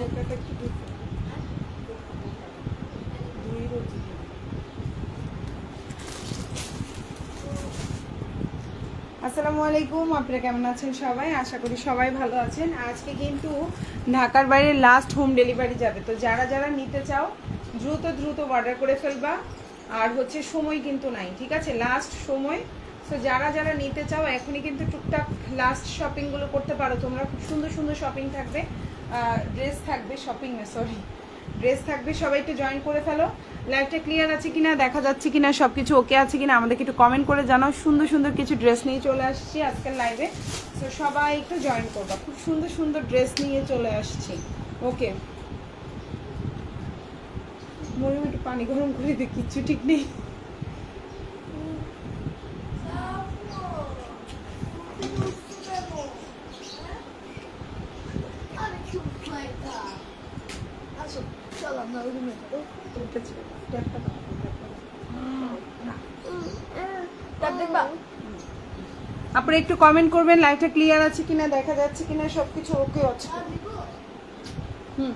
আসসালামু আলাইকুম, আপনারা কেমন আছেন সবাই? আশা করি সবাই ভালো আছেন। আজকে কিন্তু ঢাকার বাইরে লাস্ট হোম ডেলিভারি যাবে। তো যারা যারা নিতে চাও, দ্রুত দ্রুত অর্ডার করে ফেলবা। আর হচ্ছে সময় কিন্তু নাই, ঠিক আছে? লাস্ট সময়। তো যারা যারা নিতে চাও, এখনই কিন্তু টুকটাক লাস্ট শপিংগুলো করতে পারো। তোমরা খুব সুন্দর সুন্দর শপিং থাকবে। ড্রেস থাকবে শপিং সরি ড্রেস থাকবে, সবাই একটু জয়েন করে ফেলো। লাইভটা ক্লিয়ার আছে কিনা, দেখা যাচ্ছে কিনা সব কিছু ওকে আছে কিনা, আমাদেরকে একটু কমেন্ট করে জানাও। সুন্দর সুন্দর কিছু ড্রেস নিয়ে চলে আসছি আজকের লাইভে তো সবাই একটু জয়েন করবা। খুব সুন্দর সুন্দর ড্রেস নিয়ে চলে আসছি। ওকে মরিম একটু পানি গরম করে দিই কিচ্ছু ঠিক নেই। আপনারা একটু কমেন্ট করবেন লাইভটা ক্লিয়ার আছে কিনা, দেখা যাচ্ছে কিনা, সবকিছু ওকে আছে হুম।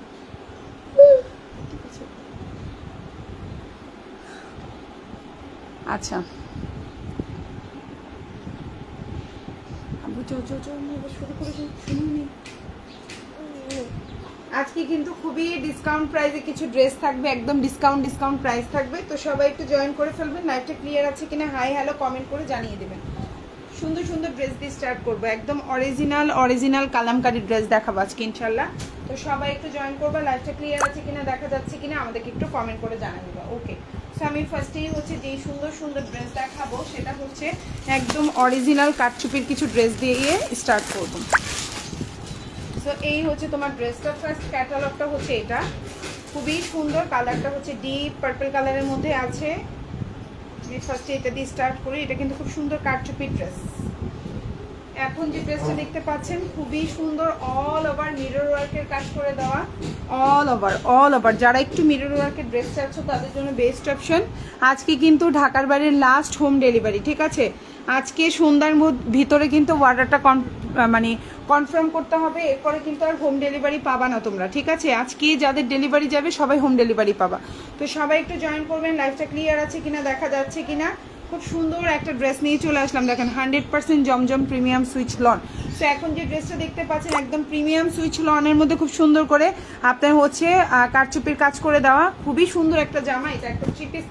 আচ্ছা। আজকে কিন্তু খুবই ডিসকাউন্ট প্রাইসে কিছু ড্রেস থাকবে, একদম ডিসকাউন্ট ডিসকাউন্ট প্রাইস থাকবে। তো সবাই একটু জয়েন করে ফেলবেন লাইভটা ক্লিয়ার আছে কিনা হাই হ্যালো কমেন্ট করে জানিয়ে দেবেন। সুন্দর সুন্দর ড্রেস দিয়ে স্টার্ট করব। একদম অরিজিনাল অরিজিনাল কালামকারি ড্রেস দেখাবো আজকে ইনশাল্লাহ তো সবাই একটু জয়েন করবে লাইফটা ক্লিয়ার আছে কিনা, দেখা যাচ্ছে কিনা, আমাদেরকে একটু কমেন্ট করে জানিয়ে দেবো ওকে সো আমি ফার্স্টেই হচ্ছে যেই সুন্দর সুন্দর ড্রেস দেখাবো, সেটা হচ্ছে একদম অরিজিনাল কাটচুপির কিছু ড্রেস দিয়ে স্টার্ট করব। সো এই হচ্ছে তোমার ড্রেসটা ফার্স্ট ক্যাটালগটা হচ্ছে এটা। খুবই সুন্দর কালারটা হচ্ছে ডিপ পার্পল কালারের মধ্যে আছে। আমি ফার্স্টে এটা দিয়ে স্টার্ট করি, এটা কিন্তু খুব সুন্দর কারচুপি ড্রেস এখন যে ড্রেসটা দেখতে পাচ্ছেন, খুবই সুন্দর অল ওভার মিরর ওয়ার্কের কাজ করে দেওয়া। অল ওভার অল ওভার যারা একটু মিরর ওয়ার্কের ড্রেস চাচ্ছ, তাদের জন্য বেস্ট অপশন আজকে কিন্তু ঢাকার বাড়ির লাস্ট হোম ডেলিভারি ঠিক আছে? আজকে সন্ধ্যার ভিতরে কিন্তু অর্ডারটা মানে কনফার্ম করতে হবে, এরপরে কিন্তু আর হোম ডেলিভারি পাবা না তোমরা, ঠিক আছে? আজকে যাদের ডেলিভারি যাবে, সবাই হোম ডেলিভারি পাবা। তো সবাই একটু জয়েন করবেন লাইফটা ক্লিয়ার আছে কিনা, দেখা যাচ্ছে কিনা। খুব সুন্দর একটা ড্রেস নিয়ে চলে আসলাম। দেখেন hundred percent Zamzam premium Swiss lawn তো এখন যে ড্রেসটা দেখতে পাচ্ছেন, একদম প্রিমিয়াম সুইচ লনের মধ্যে খুব সুন্দর করে আপনার হচ্ছে কারচুপির কাজ করে দেওয়া। খুবই সুন্দর একটা জামা। এটা একদম থ্রি পিস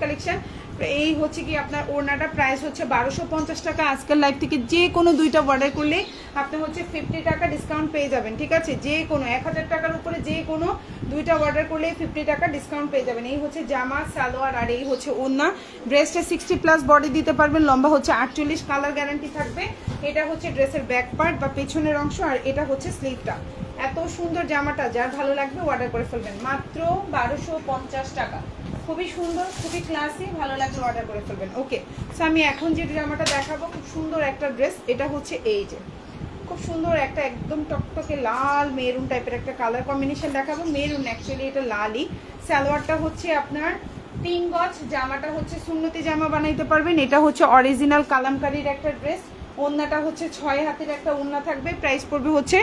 এই হচ্ছে কি আপনার ওড়নাটা প্রাইস হচ্ছে বারোশো পঞ্চাশ টাকা। আজকের লাইফ থেকে যে কোনো দুইটা অর্ডার করলে আপনি হচ্ছে ফিফটি টাকা ডিসকাউন্ট পেয়ে যাবেন, ঠিক আছে? যে কোনো, এক হাজার টাকার উপরে যে কোনো দুইটা অর্ডার করলে ফিফটি টাকা ডিসকাউন্ট পেয়ে যাবেন। এই হচ্ছে জামা, সালোয়ার আর এই হচ্ছে ওড়না। ড্রেসটা সিক্সটি প্লাস বডি দিতে পারবেন, লম্বা হচ্ছে আটচল্লিশ কালার গ্যারান্টি থাকবে। এটা হচ্ছে ড্রেসের ব্যাক পার্ট বা পেছনের অংশ আর এটা হচ্ছে স্লিভটা এত সুন্দর জামাটা, যার ভালো লাগবে অর্ডার করে ফেলবেন। মাত্র বারোশো পঞ্চাশ টাকা। খুবই সুন্দর, খুবই ক্লাসি ভালো লাগলে অর্ডার করে ফেলবেন। ওকে সো আমি এখন যে জামাটা দেখাবো, খুব সুন্দর একটা ড্রেস এটা হচ্ছে এই যে। খুব সুন্দর একটা একদম টকটকে লাল মেরুন টাইপের একটা কালার কম্বিনেশন দেখাবো। মেরুন অ্যাকচুয়ালি এটা লালই। সালোয়ারটা হচ্ছে আপনার তিন গজ, জামাটা হচ্ছে সুন্নতি জামা বানাইতে পারবেন। এটা হচ্ছে অরিজিনাল কালামকারীর একটা ড্রেস ওন্নাটা হচ্ছে ছয় হাতের একটা ওন্না থাকবে। প্রাইস পড়বে হচ্ছে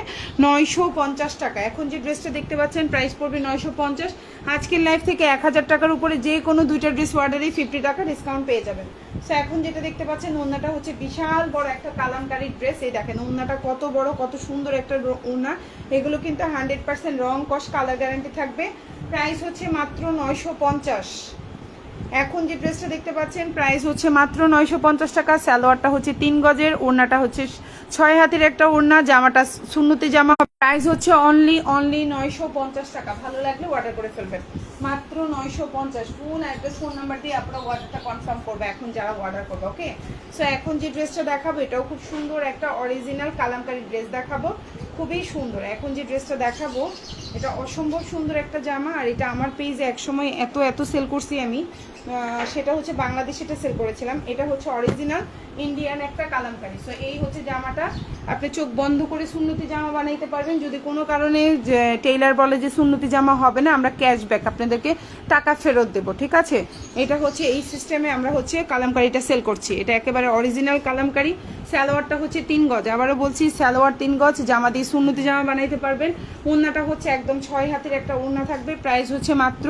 নয়শো পঞ্চাশ টাকা। এখন যে ড্রেসটা দেখতে পাচ্ছেন প্রাইস পড়বে নয়শো পঞ্চাশ। আজকের লাইফ থেকে এক হাজার টাকার উপরে যে কোনো দুইটা ড্রেস অর্ডারেই ফিফটি টাকা ডিসকাউন্ট পেয়ে যাবেন। সো এখন যেটা দেখতে পাচ্ছেন, ওন্নাটা হচ্ছে বিশাল বড় একটা কালামকারীর ড্রেস এই দেখেন, ওন্নাটা কত বড়, কত সুন্দর একটা ওন্না। এগুলো কিন্তু হান্ড্রেড পার্সেন্ট রং কস কালার গ্যারান্টি থাকবে। প্রাইস হচ্ছে মাত্র নয়শো পঞ্চাশ। এখন যে ড্রেসটা দেখতে পাচ্ছেন প্রাইস হচ্ছে মাত্র নয়শো পঞ্চাশ টাকা স্যালোয়ারটা হচ্ছে তিন গজের, ওড়নাটা হচ্ছে ছয় হাতের একটা ওড়না, জামাটা শূন্যতে জামা। প্রাইস হচ্ছে অনলি অনলি নয়শো পঞ্চাশ টাকা। ভালো লাগলে অর্ডার করে ফেলবেন। মাত্র নয়শো পঞ্চাশ। ফোন অ্যাড্রেস ফোন নাম্বার দিয়ে আপনারা অর্ডারটা কনফার্ম করবে, এখন যারা অর্ডার করবে ওকে সো এখন যে ড্রেসটা দেখাবো, এটাও খুব সুন্দর একটা অরিজিনাল কালামকারী ড্রেস দেখাবো। খুবই সুন্দর। এখন যে ড্রেসটা দেখাবো, এটা অসম্ভব সুন্দর একটা জামা, আর এটা আমার পেজে একসময় এত এত সেল করছি আমি। সেটা হচ্ছে বাংলাদেশে এটা সেল করেছিলাম। এটা হচ্ছে অরিজিনাল ইন্ডিয়ান একটা কালামকারি। সো এই হচ্ছে জামাটা। আপনি চোখ বন্ধ করে সুন্নতি জামা বানাইতে পারবেন। যদি কোনো কারণে টেইলার বলে যে সুন্নতি জামা হবে না, আমরা ক্যাশব্যাক আপনাদেরকে টাকা ফেরত দেব, ঠিক আছে? এটা হচ্ছে এই সিস্টেমে আমরা হচ্ছে কালামকারিটা সেল করছি। এটা একেবারে অরিজিনাল কালামকারি। সালোয়ারটা হচ্ছে তিন গজ। আবারও বলছি, সালোয়ার তিন গজ, জামা দিয়ে সুন্নতি জামা বানাইতে পারবেন। ওড়নাটা হচ্ছে একদম ছয় হাতের একটা ওড়না থাকবে। প্রাইস হচ্ছে মাত্র,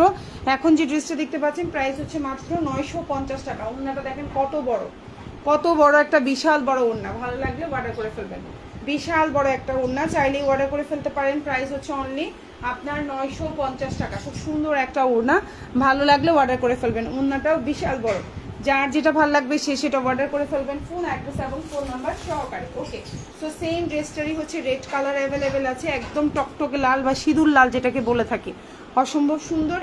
এখন যে ড্রেসটা দেখতে পাচ্ছেন প্রাইস হচ্ছে মাত্র নয়শো পঞ্চাশ টাকা। ওড়নাটা দেখেন কত বড়। কত বড় একটা বিশাল বড় ওড়না। ভালো লাগলে অর্ডার করে ফেলবেন। বিশাল বড় একটা ওড়না। চাইলেই অর্ডার করে ফেলতে পারেন। প্রাইস হচ্ছে অনলি আপনার নয়শো পঞ্চাশ টাকা। খুব সুন্দর একটা ওড়না। ভালো লাগলে অর্ডার করে ফেলবেন। ওড়নাটাও বিশাল বড়। যার যেটা ভালো লাগবে সে সেটা অর্ডার করে ফেলবেন। ফোন অ্যাড্রেস এবং ফোন নাম্বার সহকারে। ওকে সো সেম ড্রেসটারই হচ্ছে রেড কালার অ্যাভেলেবেল আছে। একদম টকটকে লাল বা সিঁদুর লাল যেটাকে বলে থাকি। অসম্ভব সুন্দর।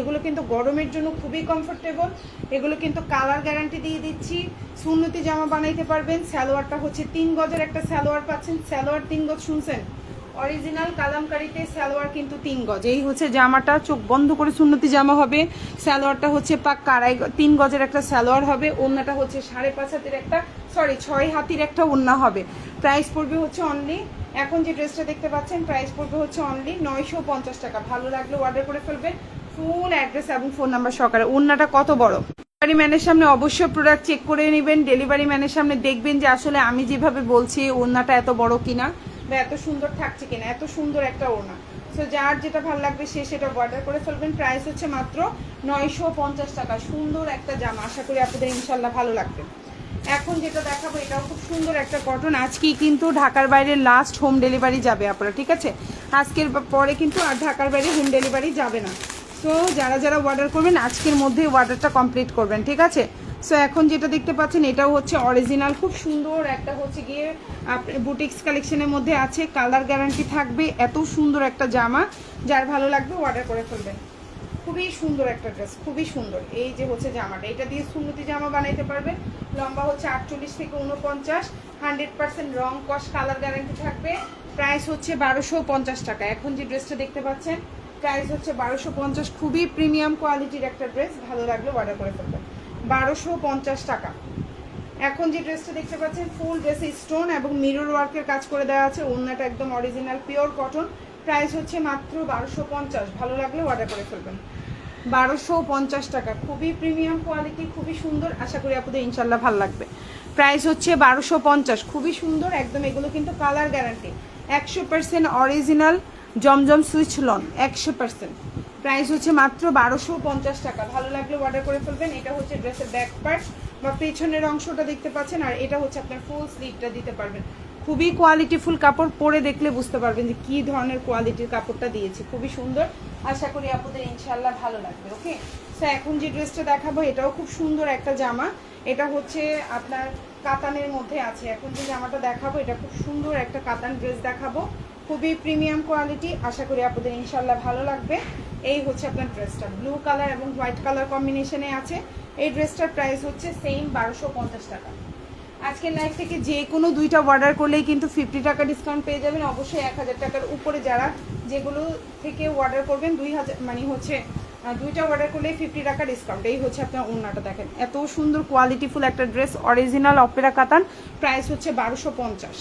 এগুলো কিন্তু গরমের জন্য খুবই কমফোর্টেবল এগুলো কিন্তু কালার গ্যারান্টি দিয়ে দিচ্ছি। সুন্নতি জামা বানাইতে পারবেন। স্যালোয়ারটা হচ্ছে তিন গজের একটা স্যালোয়ার পাচ্ছেন। স্যালোয়ার তিন গজ শুনছেন? অরিজিনাল কালামকারিতে সালোয়ার কিন্তু তিন গজ। এই হচ্ছে জামাটা, চোখ বন্ধ করে সুন্নতি জামা হবে। সালোয়ারটা হচ্ছে পাক কারাই তিন গজের একটা সালোয়ার হবে। ওড়নাটা হচ্ছে সাড়ে পাঁচ হাতের একটা সরি ছয় হাতির একটা ওড়না হবে। প্রাইস পড়বে হচ্ছে অনলি এখন যে ড্রেসটা দেখতে পাচ্ছেন প্রাইস পড়বে হচ্ছে অনলি নয়শো পঞ্চাশ টাকা। ভালো লাগলে অর্ডার করে ফেলবেন। ফুল অ্যাড্রেস এবং ফোন নাম্বার সহকারে। ওড়নাটা কত বড়? ডেলিভারি ম্যানের সামনে অবশ্যই প্রোডাক্ট চেক করে নেবেন। ডেলিভারি ম্যানের সামনে দেখবেন যে আসলে আমি যেভাবে বলছি ওড়নাটা এত বড় কিনা। বা এত সুন্দর থাকছে কিনা? এত সুন্দর একটা ওড়না। সো যার যেটা ভালো লাগবে সে সেটা অর্ডার করে ফেলবেন। প্রাইস হচ্ছে মাত্র নয়শো পঞ্চাশ টাকা। সুন্দর একটা জামা। আশা করি আপনাদের ইনশাল্লাহ ভালো লাগবে। এখন যেটা দেখাবো, এটাও খুব সুন্দর একটা কটন আজকেই কিন্তু ঢাকার বাইরে লাস্ট হোম ডেলিভারি যাবে আপনারা, ঠিক আছে? আজকের পরে কিন্তু আর ঢাকার বাইরে হোম ডেলিভারি যাবে না। সো যারা যারা অর্ডার করবেন, আজকের মধ্যেই অর্ডারটা কমপ্লিট করবেন, ঠিক আছে? সো এখন যেটা দেখতে পাচ্ছেন, এটাও হচ্ছে অরিজিনাল খুব সুন্দর একটা হচ্ছে গিয়ে বুটিক্স কালেকশনের মধ্যে আছে। কালার গ্যারান্টি থাকবে। এত সুন্দর একটা জামা। যার ভালো লাগবে অর্ডার করে ফেলবেন। খুবই সুন্দর একটা ড্রেস খুবই সুন্দর। এই যে হচ্ছে জামাটা, এটা দিয়ে সুন্নতি জামা বানাইতে পারবেন। লম্বা হচ্ছে আটচল্লিশ থেকে উনপঞ্চাশ হান্ড্রেড পার্সেন্ট রং কস কালার গ্যারান্টি থাকবে। প্রাইস হচ্ছে বারোশো পঞ্চাশ টাকা। এখন যে ড্রেসটা দেখতে পাচ্ছেন প্রাইস হচ্ছে বারোশো পঞ্চাশ। খুবই প্রিমিয়াম কোয়ালিটির একটা ড্রেস ভালো লাগলে অর্ডার করে ফেলবেন। বারোশো পঞ্চাশ টাকা। এখন যে ড্রেসটা দেখতে পাচ্ছেন, ফুল ড্রেসে স্টোন এবং মিরর ওয়ার্কের কাজ করে দেওয়া আছে। ওড়নাটা একদম অরিজিনাল পিওর কটন প্রাইস হচ্ছে মাত্র বারোশো পঞ্চাশ। ভালো লাগলে অর্ডার করে ফেলবেন। বারোশো পঞ্চাশ টাকা। খুবই প্রিমিয়াম কোয়ালিটি খুবই সুন্দর। আশা করি আপনাদের ইনশাল্লাহ ভালো লাগবে। প্রাইস হচ্ছে বারোশো পঞ্চাশ। খুবই সুন্দর। একদম এগুলো কিন্তু কালার গ্যারান্টি একশো পার্সেন্ট অরিজিনাল জমজম সুইচ লন একশো পার্সেন্ট প্রাইস হচ্ছে মাত্র বারোশো পঞ্চাশ টাকা। ভালো লাগলে অর্ডার করে ফেলবেন। এটা হচ্ছে ড্রেসের ব্যাক পার্ট বা পেছনের অংশটা দেখতে পাচ্ছেন, আর এটা হচ্ছে আপনার ফুল স্লিভটা দিতে পারবেন। খুবই কোয়ালিটিফুল কাপড় পরে দেখলে বুঝতে পারবেন যে কী ধরনের কোয়ালিটির কাপড়টা দিয়েছে। খুবই সুন্দর। আশা করি আপনাদের ইনশাল্লাহ ভালো লাগবে, ওকে? সো এখন যে ড্রেসটা দেখাবো, এটাও খুব সুন্দর একটা জামা। এটা হচ্ছে আপনার কাতানের মধ্যে আছে। এখন যে জামাটা দেখাবো, এটা খুব সুন্দর একটা কাতান ড্রেস দেখাবো। খুবই প্রিমিয়াম কোয়ালিটি আশা করি আপনাদের ইনশাল্লাহ ভালো লাগবে। এই হচ্ছে আপনার ড্রেসটা। ব্লু কালার এবং হোয়াইট কালার কম্বিনেশনে আছে। এই ড্রেসটার প্রাইস হচ্ছে সেম বারোশো পঞ্চাশ টাকা। আজকের লাইফ থেকে যে কোনো দুইটা অর্ডার করলেই কিন্তু ফিফটি টাকা ডিসকাউন্ট পেয়ে যাবেন। অবশ্যই এক হাজার টাকার উপরে যারা যেগুলো থেকে অর্ডার করবেন, দুই হাজার মানে হচ্ছে দুইটা অর্ডার করলে ফিফটি টাকা ডিসকাউন্ট এই হচ্ছে আপনার ওড়নাটা দেখেন। এত সুন্দর কোয়ালিটিফুল একটা ড্রেস অরিজিনাল অপেরা কাতান। প্রাইস হচ্ছে বারোশো পঞ্চাশ।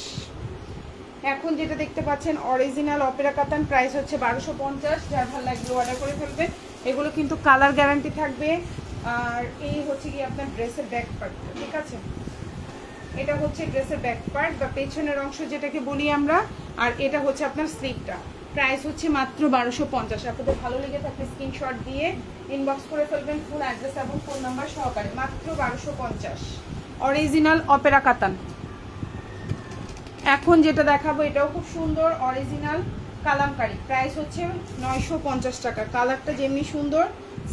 এখন যেটা দেখতে পাচ্ছেন অরিজিনাল অপেরা কাতান প্রাইস হচ্ছে বারোশো পঞ্চাশ, যার ভালো লাগবে অর্ডার করে ফেলবেন। এগুলো কিন্তু কালার গ্যারান্টি থাকবে। আর এই হচ্ছে কি আপনার ড্রেসের ব্যাক পার্ট ঠিক আছে? এটা হচ্ছে ড্রেসের ব্যাক পার্ট বা পেছনের অংশ যেটাকে বলি আমরা, আর এটা হচ্ছে আপনার স্লিপটা প্রাইস হচ্ছে মাত্র বারোশো পঞ্চাশ। আপনাদের ভালো লেগে থাকলে স্ক্রিনশট দিয়ে ইনবক্স করে ফেলবেন ফুল অ্যাড্রেস এবং ফোন নাম্বার সহকারে। মাত্র বারোশো পঞ্চাশ। অরিজিনাল অপেরা কাতান। এখন যেটা দেখাবো, এটাও খুব সুন্দর অরিজিনাল কালামকারি। প্রাইস হচ্ছে নয়শো পঞ্চাশ টাকা। কালারটা যেমনি সুন্দর,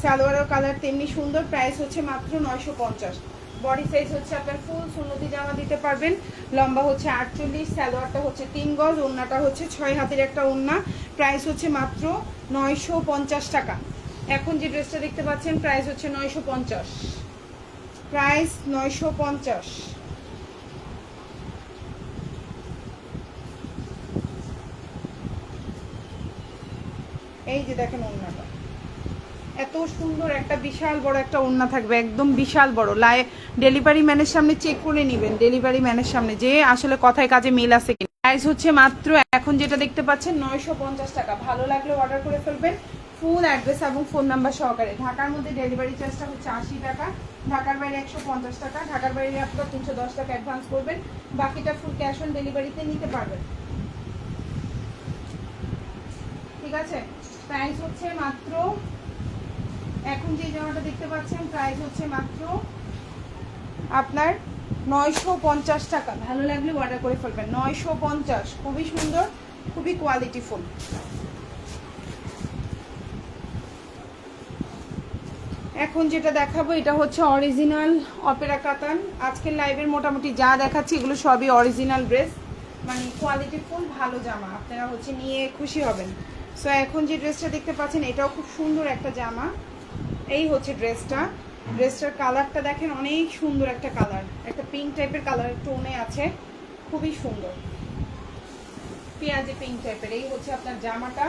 সালোয়ারের কালার তেমনি সুন্দর প্রাইস হচ্ছে মাত্র নয়শো পঞ্চাশ। বডি সাইজ হচ্ছে আপনার ফুল সুন্নতি জামা দিতে পারবেন। লম্বা হচ্ছে আটচল্লিশ, সালোয়ারটা হচ্ছে তিন গজ, ওড়নাটা হচ্ছে ছয় হাতের একটা ওড়না। প্রাইস হচ্ছে মাত্র নয়শো পঞ্চাশ টাকা। এখন যে ড্রেসটা দেখতে পাচ্ছেন প্রাইস হচ্ছে নয়শো পঞ্চাশ। প্রাইস নয়শো পঞ্চাশ। এই যে দেখেন ওড়নাটা। এত সুন্দর একটা বিশাল বড় একটা ওড়না থাকবে, একদম বিশাল বড়। লাই ডেলিভারি ম্যানের সামনে চেক করে নেবেন ডেলিভারি ম্যানের সামনে। যে আসলে কথায় কাজে মিল আছে কিনা। প্রাইস হচ্ছে মাত্র এখন যেটা দেখতে পাচ্ছেন, নয়শো পঞ্চাশ টাকা। ভালো লাগলে অর্ডার করে ফেলবেন ফুল অ্যাড্রেস এবং ফোন নাম্বার সহকারে। ঢাকার মধ্যে ডেলিভারি চার্জটা হচ্ছে আশি টাকা, ঢাকার বাইরে একশো পঞ্চাশ টাকা, ঢাকার বাইরে আপনার তিনশো দশ টাকা অ্যাডভান্স করবেন। বাকিটা ফুল ক্যাশ অন ডেলিভারিতে নিতে পারবেন। ঠিক আছে? প্রাইস হচ্ছে মাত্র, এখন যে জামাটা দেখতে পাচ্ছেন, প্রাইস হচ্ছে মাত্র আপনার নয়শো পঞ্চাশ টাকা। ভালো লাগলে অর্ডার করে ফেলবেন। নয়শো পঞ্চাশ, খুবই সুন্দর, খুবই কোয়ালিটি কোয়ালিটিফুল এখন যেটা দেখাবো, এটা হচ্ছে অরিজিনাল অপেরা কাতান। আজকের লাইভের মোটামুটি যা দেখাচ্ছি, এগুলো সবই অরিজিনাল ড্রেস মানে কোয়ালিটিফুল ভালো জামা। আপনারা হচ্ছে নিয়ে খুশি হবেন। সো এখন যে ড্রেসটা দেখতে পাচ্ছেন, এটাও খুব সুন্দর একটা জামা। এই হচ্ছে ড্রেসটা ড্রেসটার কালারটা দেখেন, অনেক সুন্দর একটা কালার একটা পিঙ্ক টাইপের কালার টোনে আছে। খুবই সুন্দর। পেঁয়াজি পিঙ্ক টাইপের এই হচ্ছে আপনার জামাটা।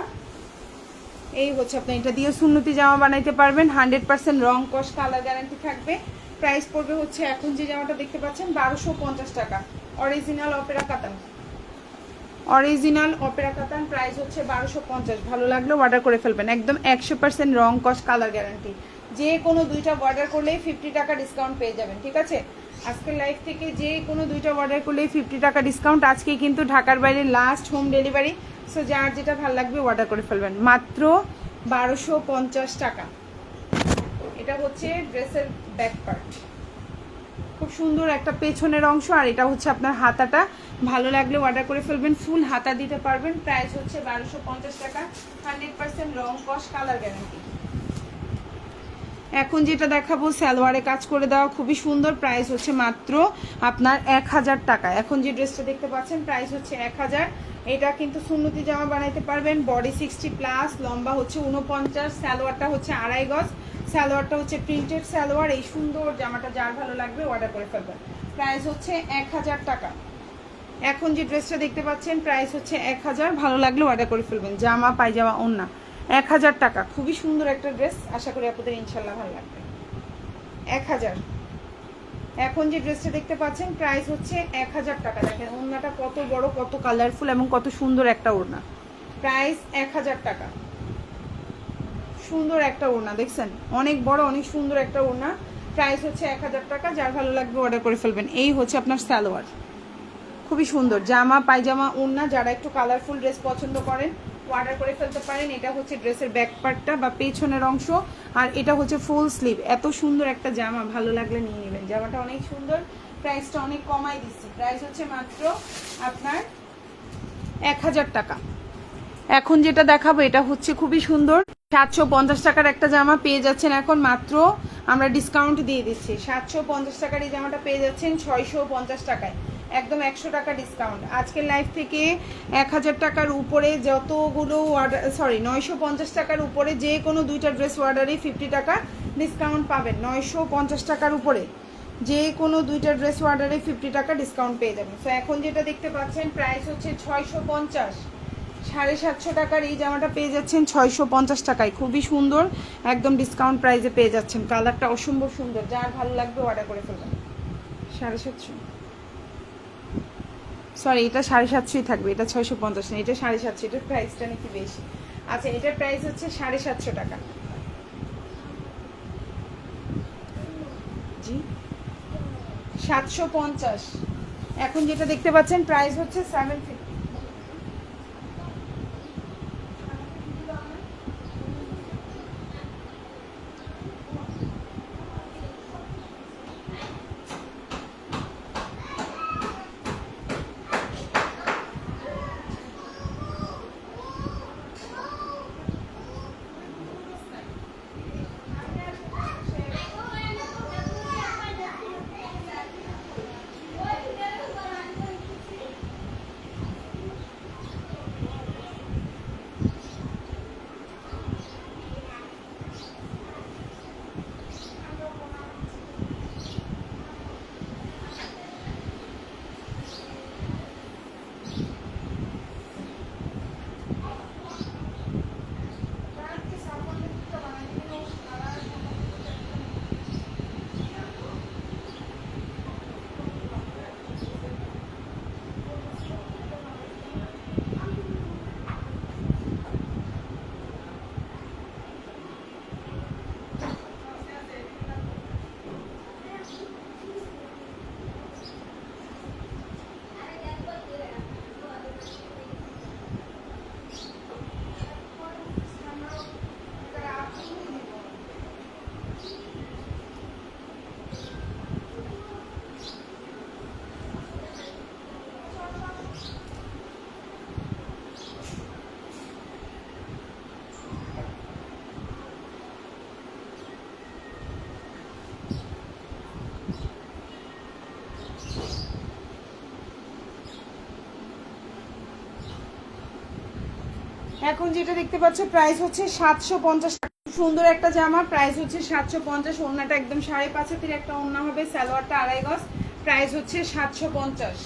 এই হচ্ছে আপনি এটা দিয়ে সুন্নতি জামা বানাইতে পারবেন। হান্ড্রেড পার্সেন্ট রং কস কালার গ্যারান্টি থাকবে। প্রাইস পড়বে হচ্ছে এখন যে জামাটা দেখতে পাচ্ছেন, বারোশো টাকা। অরিজিনাল অপেরা কাতান অরিজিনাল অপেরা কাতান প্রাইস হচ্ছে বারোশো পঞ্চাশ। ভালো লাগলে অর্ডার করে ফেলবেন। একদম একশো পার্সেন্ট রং কস কালার গ্যারান্টি যে কোনো দুইটা অর্ডার করলেই ফিফটি টাকা ডিসকাউন্ট পেয়ে যাবেন, ঠিক আছে? আজকের লাইফ থেকে যে কোনো দুইটা অর্ডার করলেই ফিফটি টাকা ডিসকাউন্ট আজকে কিন্তু ঢাকার বাইরে লাস্ট হোম ডেলিভারি সো যার যেটা ভালো লাগবে অর্ডার করে ফেলবেন। মাত্র বারোশো পঞ্চাশ টাকা। এটা হচ্ছে ড্রেসের ব্যাক পার্ট সুন্দর একটা পেছনের অংশ, আর এটা হচ্ছে আপনার হাতাটা। ভালো লাগলে অর্ডার করে ফেলবেন ফুল হাতা দিতে পারবেন। প্রাইস হচ্ছে বারোশো পঞ্চাশ টাকা হান্ড্রেড পার্সেন্ট রং কস কালার গ্যারান্টি এখন যেটা দেখাবো, সালোয়ারে কাজ করে দেওয়া, খুবই সুন্দর। প্রাইস হচ্ছে মাত্র আপনার এক হাজার টাকা। এখন যে ড্রেসটা দেখতে পাচ্ছেন প্রাইস হচ্ছে এক হাজার। এটা কিন্তু সুন্নতি জামা বানাইতে পারবেন বডি সিক্সটি প্লাস লম্বা হচ্ছে উনপঞ্চাশ সালোয়ারটা হচ্ছে আড়াই গজ। সালোয়ারটা হচ্ছে প্রিন্টেড সালোয়ার। এই সুন্দর জামাটা যার ভালো লাগবে অর্ডার করে ফেলবেন। প্রাইস হচ্ছে এক হাজার টাকা। এখন যে ড্রেসটা দেখতে পাচ্ছেন প্রাইস হচ্ছে এক হাজার। ভালো লাগলে অর্ডার করে ফেলবেন। জামা, পায়জামা, ওন্না। এক হাজার টাকা। খুবই সুন্দর একটা ড্রেস আশা করি আপনাদের ইনশাল্লাহ ভালো লাগবে। এক হাজার। এখন যে ড্রেসটা দেখতে পাচ্ছেন প্রাইস হচ্ছে এক হাজার টাকা। দেখেন ওড়নাটা কত বড়, কত কালারফুল এবং কত সুন্দর একটা ওড়না। প্রাইস এক হাজার টাকা। সুন্দর একটা ওড়না, দেখছেন? অনেক বড়, অনেক সুন্দর একটা ওড়না। প্রাইস হচ্ছে এক হাজার টাকা, যার ভালো লাগবে অর্ডার করে ফেলবেন। এই হচ্ছে আপনার সালোয়ার। খুবই সুন্দর। জামা, পায়জামা, ওড়না, যারা একটু কালারফুল ড্রেস পছন্দ করেন অর্ডার করে ফেলতে পারেন। এটা হচ্ছে ড্রেসের ব্যাক পার্টটা বা পেছনের অংশ। আর এটা হচ্ছে ফুল স্লিভ এত সুন্দর একটা জামা, ভালো লাগলে নিয়ে নেবেন। জামাটা অনেক সুন্দর। প্রাইসটা অনেক কমাই দিচ্ছি। প্রাইস হচ্ছে মাত্র আপনার এক হাজার টাকা। এখন যেটা দেখাবো, এটা হচ্ছে খুবই সুন্দর। সাতশো পঞ্চাশ টাকার একটা জামা পেয়ে যাচ্ছেন এখন মাত্র আমরা ডিসকাউন্ট দিয়ে দিচ্ছি। সাতশো পঞ্চাশ টাকার এই জামাটা পেয়ে যাচ্ছেন ছয়শো পঞ্চাশ টাকায়। একদম একশো টাকা ডিসকাউন্ট আজকের লাইফ থেকে এক হাজার টাকার উপরে যতগুলো অর্ডার সরি নয়শো পঞ্চাশ টাকার উপরে যে কোনো দুইটা ড্রেস অর্ডারে ফিফটি টাকা ডিসকাউন্ট পাবেন। নয়শো পঞ্চাশ টাকার উপরে যে কোনো দুইটা ড্রেস অর্ডারে ফিফটি টাকা ডিসকাউন্ট পেয়ে যাবেন। তো এখন যেটা দেখতে পাচ্ছেন প্রাইস হচ্ছে ছয়শো পঞ্চাশ। সাড়ে সাতশো টাকার এই জামাটা পেয়ে যাচ্ছেন ছয়শো পঞ্চাশ টাকায়। খুবই সুন্দর, একদম ডিসকাউন্ট প্রাইসে পেয়ে যাচ্ছেন। কালারটা অসম্ভব সুন্দর। যার ভালো লাগবে অর্ডার করে ফেলবেন। সাড়ে সাতশো। সরি এটা সাড়ে সাতশোই থাকবে, এটা ছয়শো পঞ্চাশ না, এটা সাড়ে সাতশো, এটার প্রাইসটা নাকি বেশি। আচ্ছা এটার প্রাইস হচ্ছে সাড়ে সাতশো টাকা। জি। সাতশো পঞ্চাশ। এখন যেটা দেখতে পাচ্ছেন প্রাইস হচ্ছে সেভেন ফিফটি এখন যেটা দেখতে পাচ্ছ প্রাইস হচ্ছে সাতশো পঞ্চাশ। সুন্দর একটা জামা প্রাইস হচ্ছে সাতশো পঞ্চাশ, ওড়নাটা একদম সাড়ে পাঁচ হাতের একটা ওড়না হবে, সালোয়ারটা আড়াই গজ প্রাইস হচ্ছে সাতশো পঞ্চাশ।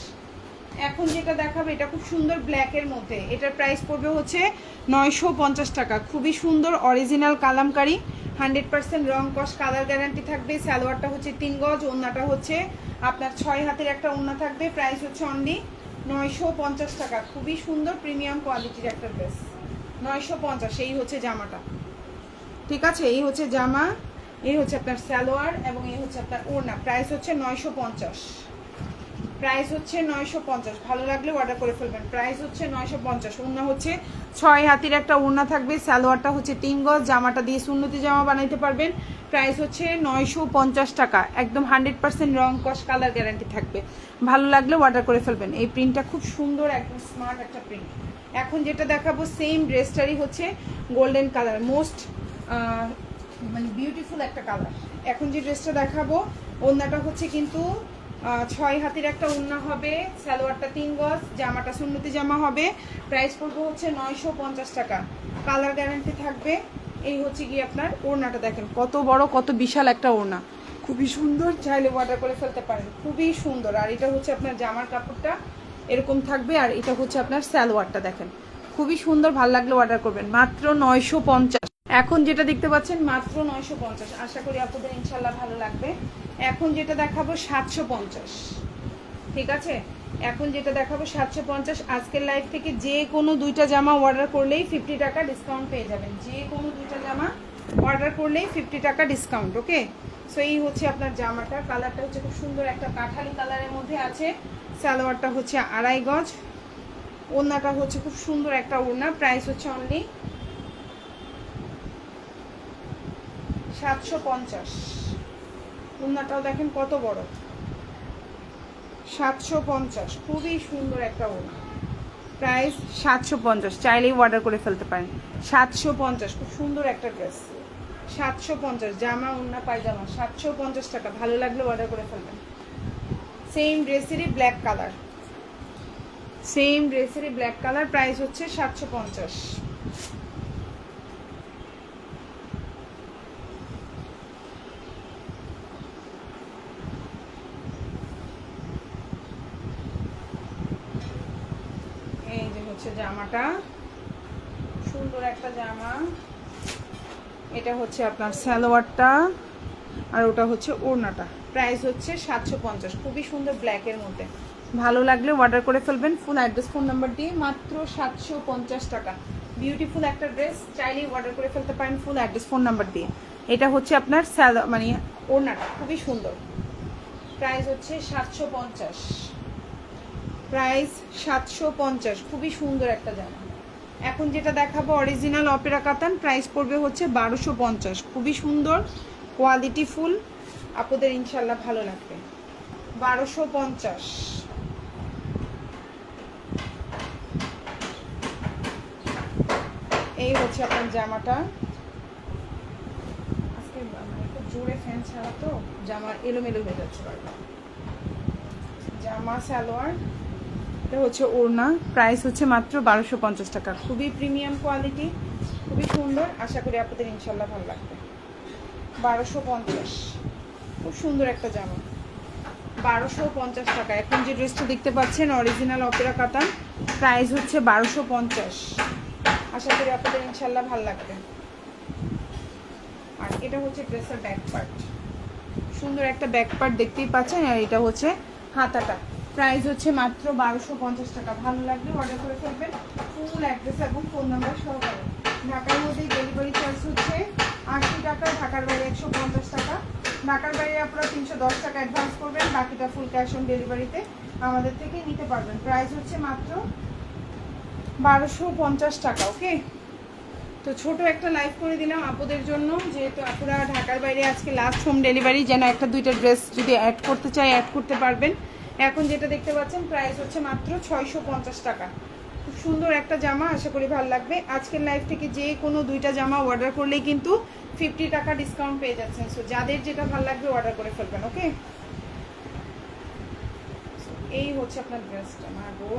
এখন যেটা দেখাবে, এটা খুব সুন্দর ব্ল্যাকের মধ্যে। এটার প্রাইস পড়বে হচ্ছে নয়শো পঞ্চাশ টাকা। খুবই সুন্দর অরিজিনাল কালামকারি, হান্ড্রেড পার্সেন্ট রং কস কালার গ্যারান্টি থাকবে। সালোয়ারটা হচ্ছে তিন গজ, ওড়নাটা হচ্ছে আপনার ছয় হাতের একটা ওড়না থাকবে। প্রাইস হচ্ছে অনলি নয়শো পঞ্চাশ টাকা। খুবই সুন্দর প্রিমিয়াম কোয়ালিটির একটা ড্রেস নয়শো পঞ্চাশ, এই হচ্ছে জামাটা। ঠিক আছে? এই হচ্ছে জামা, এই হচ্ছে আপনার সালোয়ার এবং এই হচ্ছে আপনার ওড়না। প্রাইস হচ্ছে নয়শো পঞ্চাশ। প্রাইস হচ্ছে নয়শো পঞ্চাশ। ভালো লাগলে অর্ডার করে ফেলবেন। প্রাইস হচ্ছে নয়শো পঞ্চাশ। ওড়না হচ্ছে ছয় হাতির একটা ওড়না থাকবে। সালোয়ারটা হচ্ছে তিন গজ। জামাটা দিয়ে সুন্নতি জামা বানাইতে পারবেন। প্রাইস হচ্ছে নয়শো পঞ্চাশ টাকা। একদম হান্ড্রেড পার্সেন্ট রং কস কালার গ্যারান্টি থাকবে। ভালো লাগলে অর্ডার করে ফেলবেন। এই প্রিন্টটা খুব সুন্দর, একদম স্মার্ট একটা প্রিন্ট এখন যেটা দেখাবো সেম ড্রেসটারই হচ্ছে গোল্ডেন কালার মোস্ট মানে বিউটিফুল একটা কালার এখন যে ড্রেসটা দেখাবো, ওড়নাটা হচ্ছে কিন্তু ছয় হাতির একটা ওড়না হবে, সালোয়ারটা তিন গজ, জামাটা সুন্নতি জামা হবে। প্রাইস পড়বে হচ্ছে নয়শো পঞ্চাশ টাকা। কালার গ্যারান্টি থাকবে। এই হচ্ছে গিয়ে আপনার ওড়নাটা দেখেন, কত বড়, কত বিশাল একটা ওড়না। খুবই সুন্দর, চাইলে অর্ডার করে ফেলতে পারেন। খুবই সুন্দর। আর এটা হচ্ছে আপনার জামার কাপড়টা, এরকম থাকবে। আর এটা হচ্ছে আপনার সালোয়ারটা দেখেন। খুবই সুন্দর, ভালো লাগলে অর্ডার করবেন। মাত্র নয়শো পঞ্চাশ এখন যেটা দেখতে পাচ্ছেন মাত্র নয়শো পঞ্চাশ। আশা করি আপনাদের ইনশাল্লাহ ভালো লাগবে। এখন যেটা দেখাবো সাতশো পঞ্চাশ। ঠিক আছে? এখন যেটা দেখাবো সাতশো পঞ্চাশ, আজকের লাইভ থেকে যে কোনো দুইটা জামা অর্ডার করলেই ফিফটি টাকা ডিসকাউন্ট পেয়ে যাবেন। যে কোনো দুইটা জামা অর্ডার করলেই ফিফটি টাকা ডিসকাউন্ট ওকে সো এই হচ্ছে আপনার জামাটা। কালারটা হচ্ছে খুব সুন্দর একটা কাঠালি কালারের মধ্যে আছে। সালোয়ারটা হচ্ছে আড়াই গজ। ওড়নাটা হচ্ছে খুব সুন্দর একটা ওড়না। প্রাইস হচ্ছে অনলি সাতশো পঞ্চাশ। দেখেন কত বড়। সাতশো পঞ্চাশ, খুবই সুন্দর একটা ওড়না। প্রাইস সাতশো পঞ্চাশ, চাইলেই অর্ডার করে ফেলতে পারেন। সাতশো পঞ্চাশ, খুব সুন্দর একটা ড্রেস সাতশো পঞ্চাশ, জামা, ওড়না, পায়জামা, সাতশো পঞ্চাশ টাকা। ভালো লাগলে অর্ডার করে ফেলবেন। সেম ড্রেসেরই ব্ল্যাক কালার সেম ড্রেসেরই ব্ল্যাক কালার প্রাইস হচ্ছে সাতশো পঞ্চাশ এই যে হচ্ছে জামাটা সুন্দর জামা। এটা হচ্ছে আপনার সালোয়ারটা আর ওটা হচ্ছে ওড়নাটা। প্রাইস হচ্ছে সাতশো পঞ্চাশ। খুবই সুন্দর ব্ল্যাকের মধ্যে। ভালো লাগলে অর্ডার করে ফেলবেন। ফুল অ্যাড্রেস ফোন নাম্বার দিয়ে মাত্র সাতশো পঞ্চাশ টাকা। বিউটিফুল একটা ড্রেস চাইলেই অর্ডার করে ফেলতে পারেন ফুল অ্যাড্রেস ফোন নাম্বার দিয়ে। এটা হচ্ছে আপনার স্যালো মানে ওড়নাটা। খুবই সুন্দর। প্রাইস হচ্ছে সাতশো পঞ্চাশ। প্রাইস সাতশো পঞ্চাশ। খুবই সুন্দর একটা জামা। এখন যেটা দেখাবো অরিজিনাল অপেরা কাতান প্রাইস পড়বে হচ্ছে বারোশো পঞ্চাশ। খুবই সুন্দর কোয়ালিটি ফুল আপনাদের ইনশাল্লাহ ভালো লাগবে। বারোশো পঞ্চাশ। এই হচ্ছে আপনার জামাটা। আজকে মানে জোরে ফ্যান ছাড়া তো জামা এলোমেলো হয়ে যাচ্ছে। জামা, সালোয়ার। এটা হচ্ছে ওড়না। প্রাইস হচ্ছে মাত্র বারোশো পঞ্চাশ টাকা। খুবই প্রিমিয়াম কোয়ালিটি খুবই সুন্দর। আশা করি আপনাদের ইনশাল্লাহ ভালো লাগবে। বারোশো পঞ্চাশ। খুব সুন্দর একটা জামা। বারোশো পঞ্চাশ টাকা। এখন যে ড্রেসটা দেখতে পাচ্ছেন অরিজিনাল অপেরা কাতান প্রাইস হচ্ছে বারোশো পঞ্চাশ। আশা করি আপনাদের ইনশাল্লাহ ভালো লাগবে। আর এটা হচ্ছে ড্রেসের ব্যাক পার্ট সুন্দর একটা ব্যাক পার্ট দেখতেই পাচ্ছেন, আর এটা হচ্ছে হাতাটা। প্রাইস হচ্ছে মাত্র বারোশো পঞ্চাশ টাকা। ভালো লাগলে অর্ডার করে ফেলবেন। ফুল অ্যাড্রেস এবং ফোন নাম্বার সহকারে। ঢাকার মধ্যে ডেলিভারি চার্জ হচ্ছে আশি টাকা, ঢাকার বাইরে একশো পঞ্চাশ টাকা। ঢাকার বাইরে আপনারা তিনশো দশ টাকা অ্যাডভান্স করবেন, বাকিটা ফুল ক্যাশ অন ডেলিভারিতে আমাদের থেকে নিতে পারবেন। প্রাইস হচ্ছে মাত্র বারোশো পঞ্চাশ টাকা ওকে তো ছোট একটা লাইভ করে দিলাম আপুদের জন্য, যেহেতু আপুরা ঢাকার বাইরে আজকে লাস্ট হোম ডেলিভারি যেন একটা দুইটা ড্রেস যদি অ্যাড করতে চাই অ্যাড করতে পারবেন। এখন যেটা দেখতে পাচ্ছেন প্রাইস হচ্ছে মাত্র ছয়শো পঞ্চাশ টাকা। খুব সুন্দর একটা জামা, আশা করি ভালো লাগবে। আজকের লাইভ থেকে যে কোনো দুইটা জামা অর্ডার করলেই কিন্তু ফিফটি টাকা ডিসকাউন্ট পেয়ে যাচ্ছেন। সো যাদের যেটা ভালো লাগবে অর্ডার করে ফেলবেন ওকে এই হচ্ছে আপনার ড্রেসটা মা গো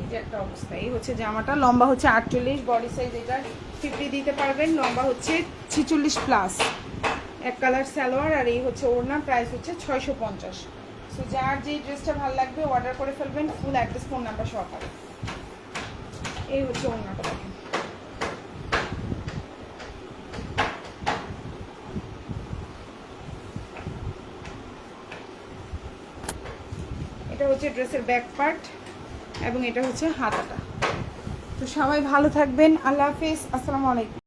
এই যে একটা অবস্থা। এই হচ্ছে জামাটা। লম্বা হচ্ছে আটচল্লিশ বডি সাইজ এটা ফিফটি দিতে পারবেন। লম্বা হচ্ছে ছিচল্লিশ প্লাস এক কালার সালোয়ার আর এই হচ্ছে ওড়না প্রাইস হচ্ছে ছয়শো পঞ্চাশ। সো যার যে ড্রেসটা ভালো লাগবে অর্ডার করে ফেলবেন ফুল অ্যাড্রেস ফোন নাম্বার সহকারে এই হচ্ছে ওড়নাটা দেখেন। এটা হচ্ছে ড্রেসের ব্যাক পার্ট এবং এটা হচ্ছে হাতাটা। তো সবাই ভালো থাকবেন। আল্লাহ হাফিজ। আসসালামু আলাইকুম।